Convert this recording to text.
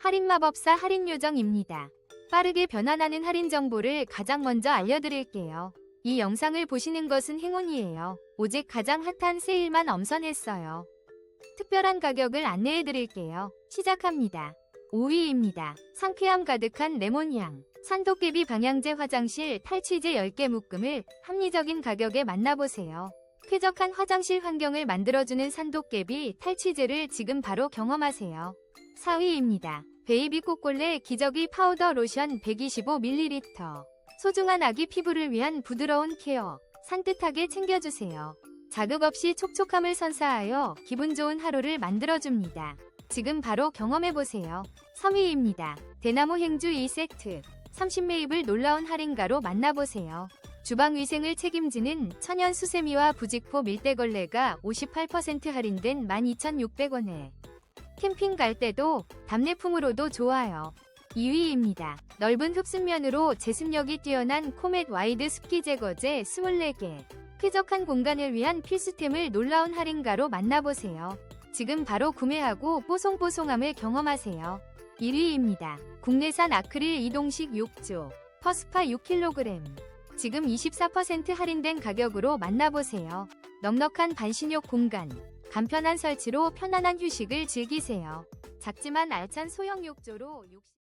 할인마법사 할인요정입니다. 빠르게 변환하는 할인 정보를 가장 먼저 알려드릴게요. 이 영상을 보시는 것은 행운이에요. 오직 가장 핫한 세일만 엄선했어요. 특별한 가격을 안내해드릴게요. 시작합니다. 5위입니다. 상쾌함 가득한 레몬향. 산도깨비 방향제 화장실 탈취제 10개 묶음을 합리적인 가격에 만나보세요. 쾌적한 화장실 환경을 만들어주는 산도깨비 탈취제를 지금 바로 경험하세요. 4위입니다. 베이비 코콜레 기저귀 파우더 로션 125ml. 소중한 아기 피부를 위한 부드러운 케어. 산뜻하게 챙겨주세요. 자극 없이 촉촉함을 선사하여 기분 좋은 하루를 만들어줍니다. 지금 바로 경험해보세요. 3위입니다. 대나무 행주 2세트. 30매입을 놀라운 할인가로 만나보세요. 주방 위생을 책임지는 천연 수세미와 부직포 밀대걸레가 58% 할인된 12,600원에 캠핑 갈 때도 답례품으로도 좋아요. 2위입니다. 넓은 흡습면으로 제습력이 뛰어난 코멧 와이드 습기 제거제 24개. 쾌적한 공간을 위한 필수템을 놀라운 할인가로 만나보세요. 지금 바로 구매하고 뽀송뽀송함을 경험하세요. 1위입니다. 국내산 아크릴 이동식 욕조 퍼스파 6kg. 지금 24% 할인된 가격으로 만나보세요. 넉넉한 반신욕 공간, 간편한 설치로 편안한 휴식을 즐기세요. 작지만 알찬 소형 욕조로 욕실